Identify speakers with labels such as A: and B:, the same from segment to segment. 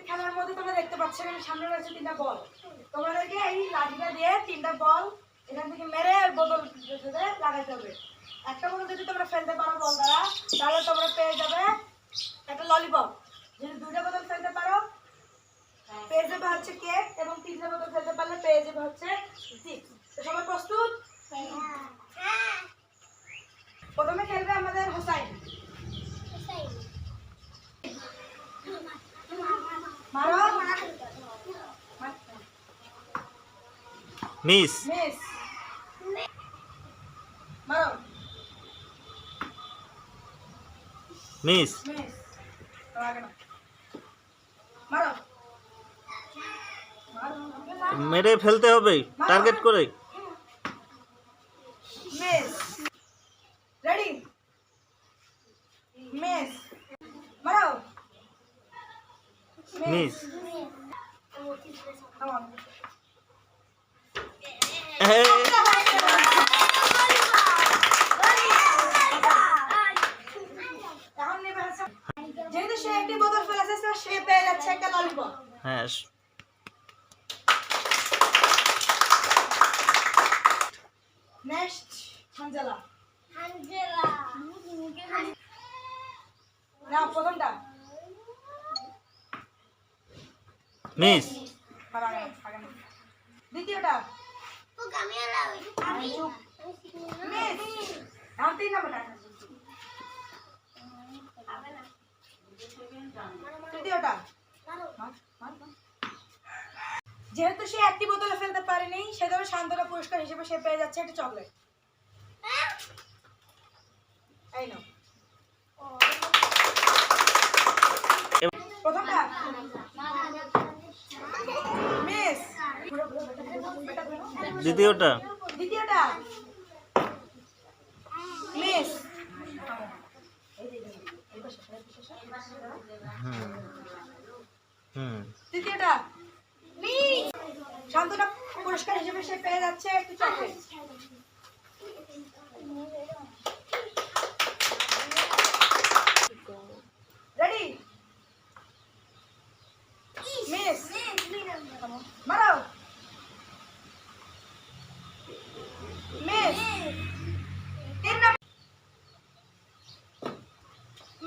A: আজকে খেলার মধ্যে তোমরা দেখতে পাচ্ছ এখানে সামনে রয়েছে তিনটা বল। তোমাদেরকে এই লাঠিটা দিয়ে তিনটা বল এখান থেকে মেরে বোতল লাগাইতে হবে। একটা বোতল যদি তোমরা ফেলতে পারো বল দ্বারা, তাহলে তোমরা পেয়ে যাবে একটা ললিপপ। যদি দুইটা বোতল ফেলতে পারো, পেয়ে যাবে হচ্ছে কেক এবং তিনটা বোতল ফেলতে পারলে পেয়ে যাবে হচ্ছে সবাই প্রস্তুত প্রথমে খেলবে আমাদের হোসাইন মারো
B: মিস
A: মিস মারো
B: ফেলতে হবে টার্গেট করে।
A: Miss ready miss
B: miss
A: Come on. এখন নেবে হচ্ছে যেহেতু সে একটি বোতল ফেলেছে তো সে পেয়ে যাচ্ছে একটা ললিপপ
B: হ্যাঁ
A: নেক্সট হানজালা না প্রথমটা
B: মিস।
A: যেহেতু সে একটি বোতলে ফেলতে পারেনি, সেজন্য শান্তনা পুরস্কার হিসেবে সে পেয়ে যাচ্ছে একটা চকলেট। প্রথমটা মিস
B: দ্বিতীয়টা?
A: দ্বিতীয়টা। মিস
B: হুম হুম।
A: তৃতীয়টা শান্তনা পুরস্কার হিসেবে সে পেয়ে যাচ্ছে একটু চকলেট রেডি মিস মারো মিস তিন নম্বর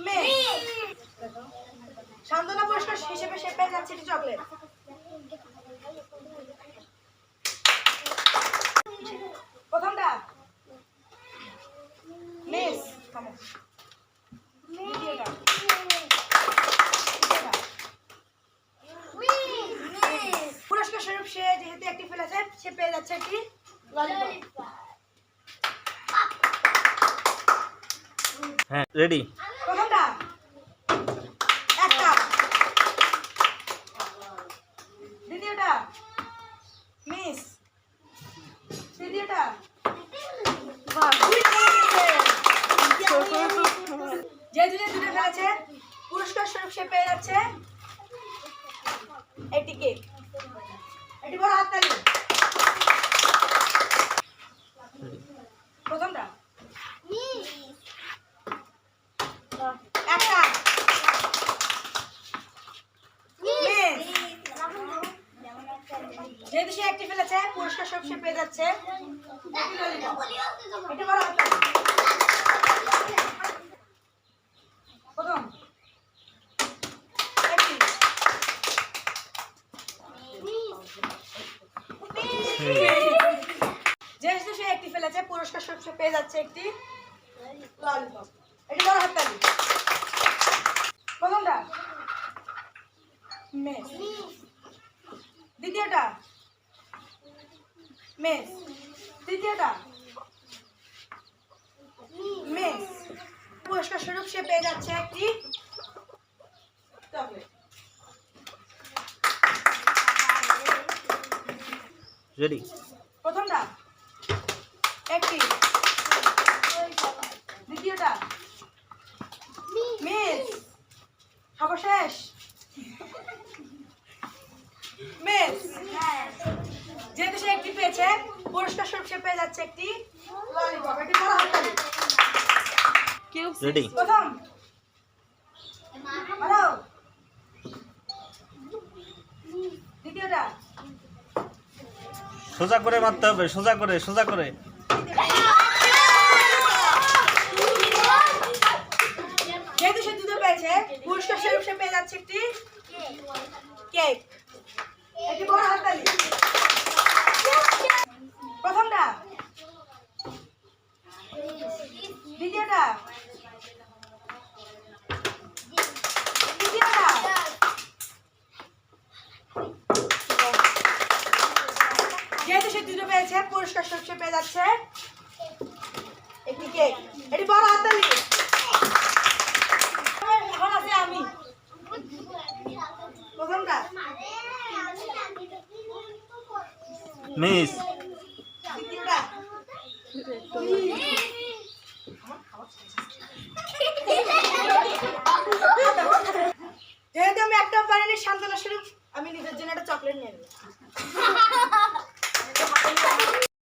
A: মিস শান্তনা পুরস্কার পেয়ে যাচ্ছে একটি চকলেট? প্রথমটা? মিস? একটি ফেলেছে সে পেয়ে যাচ্ছে একটি
B: রেডি
A: প্রথমটা একটা দ্বিতীয়টা মিস তৃতীয়টা দুইটা ফেলেছে। যে দুটো দুটো ফেলেছে পুরস্কার স্বরূপ সে পেয়ে যাচ্ছে। একটি কেক। এটি বড় হাততালি প্রথমটা। একটা। যেহেতু সে একটি ফেলেছে, পুরস্কার সব সে পেয়ে যাচ্ছে। একটি। এটা বড় হাততালি প্রথম একটি যেহেতু সে একটি ফেলেছে, পুরস্কার সব পেয়ে যাচ্ছে একটি ললিপপ এটি বড় হাততালি। প্রথমটা, মেস। দ্বিতীয়টা মেস পুরস্কার স্বরূপ সে পেয়ে যাচ্ছে একটি চকলেট
B: রেডি
A: প্রথমটা। একটি। দ্বিতীয়টা। মিস সর্বশেষ। মিস যেহেতু সে একটি পেয়েছে পুরস্কার স্বরূপ সে পেয়ে যাচ্ছে একটি ললিপপ একটি বড় হাততালি।
B: রেডি
A: প্রথম।
B: সোজা করে মারতে হবে সোজা করে সোজা করে
A: যেহেতু সে দুটো পেয়েছে পুরস্কার স্বরূপ সে পেয়ে যাচ্ছে একটি কেক একটি বড় হাততালি প্রথমটা দ্বিতীয়টা তৃতীয়টা যেহেতু সে দুটো পেয়েছে পুরস্কার স্বরূপ সে পেয়ে যাচ্ছে। একটি কেক। এটি বড় হাততালি এখন আছে আমি। প্রথমটা।
B: মিস।
A: দ্বিতীয়টা। যেহেতু আমি একটা পারিনি সান্ত্বনা স্বরূপ আমি নিজের জন্য একটা চকলেট নিয়ে নেব।